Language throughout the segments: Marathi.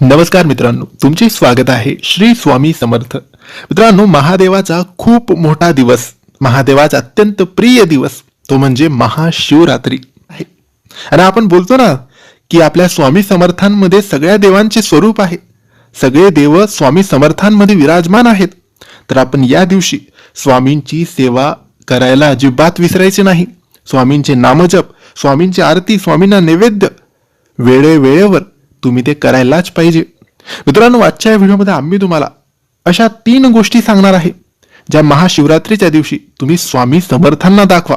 नमस्कार मित्रांनो तुमचे स्वागत आहे श्री स्वामी समर्थ. मित्रांनो महादेवाचा खूप मोठा दिवस महादेवाचा अत्यंत प्रिय दिवस तो म्हणजे महाशिवरात्री आहे. आणि आपण बोलतो ना की आपल्या स्वामी समर्थांमध्ये सगळ्या देवांचे स्वरूप आहे. सगळे देव स्वामी समर्थांमध्ये विराजमान आहेत. तर आपण या दिवशी स्वामींची सेवा करायला अजिबात विसरायचे नाही. स्वामींचे नामजप स्वामींची आरती स्वामींना नैवेद्य वेळेवेळेवर तुम्ही ते करायलाच पाहिजे. मित्रांनो आजच्या या व्हिडिओमध्ये आम्ही तुम्हाला अशा तीन गोष्टी सांगणार आहे ज्या महाशिवरात्रीच्या दिवशी तुम्ही स्वामी समर्थांना दाखवा.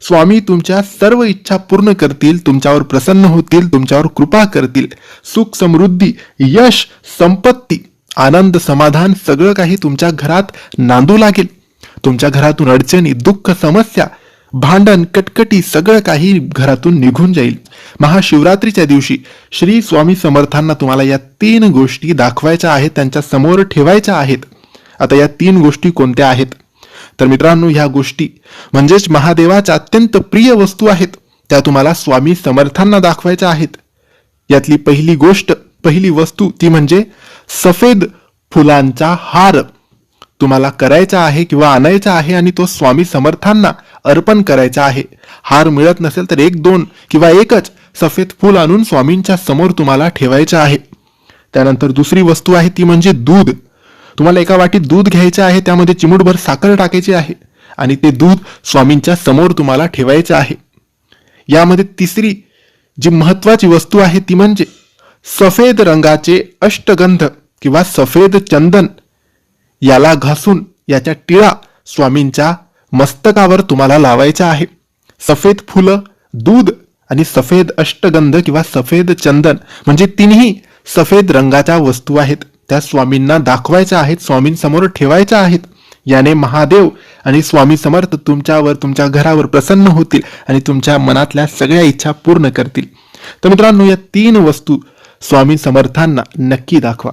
स्वामी तुमच्या सर्व इच्छा पूर्ण करतील तुमच्यावर प्रसन्न होतील तुमच्यावर कृपा करतील सुख समृद्धी यश संपत्ती आनंद समाधान सगळं काही तुमच्या घरात नांदू लागेल. तुमच्या घरातून अडचणी दुःख समस्या भांडण कटकटी सगळं काही घरातून निघून जाईल. महाशिवरात्रीच्या दिवशी श्री स्वामी समर्थांना तुम्हाला या तीन गोष्टी दाखवायच्या आहेत त्यांच्यासमोर ठेवायच्या आहेत. आता या तीन गोष्टी कोणत्या आहेत? तर मित्रांनो ह्या गोष्टी म्हणजेच महादेवाच्या अत्यंत प्रिय वस्तू आहेत. त्या तुम्हाला स्वामी समर्थांना दाखवायच्या आहेत. यातली पहिली गोष्ट पहिली वस्तू ती म्हणजे सफेद फुलांचा हार. तुम्हाला करायचा आहे किंवा आणायचा आहे आणि तो स्वामी समर्थांना अर्पण करायचा आहे. हार मिळत नसेल तर एक दोन किंवा एकच सफेद फूल आणून स्वामींच्या समोर तुम्हाला ठेवायचं आहे. त्यानंतर दुसरी वस्तू आहे ती म्हणजे दूध. तुम्हाला एका वाटीत दूध घ्यायचं आहे त्यामध्ये चिमूटभर साखर टाकायची आहे आणि ते दूध स्वामींच्या समोर तुम्हाला ठेवायचं आहे. यामध्ये तिसरी जी महत्वाची वस्तू आहे ती म्हणजे सफेद रंगाचे अष्टगंध किंवा सफेद चंदन याला घासून याच्या टिळा स्वामींच्या मस्तकावर तुम्हाला लावायच्या आहे. सफेद फुलं दूध आणि सफेद अष्टगंध किंवा सफेद चंदन म्हणजे तिन्ही सफेद रंगाच्या वस्तू आहेत. त्या स्वामींना दाखवायच्या आहेत स्वामींसमोर ठेवायच्या आहेत. याने महादेव आणि स्वामी समर्थ तुमच्यावर तुमच्या घरावर प्रसन्न होतील आणि तुमच्या मनातल्या सगळ्या इच्छा पूर्ण करतील. तर मित्रांनो या तीन वस्तू स्वामी समर्थांना नक्की दाखवा.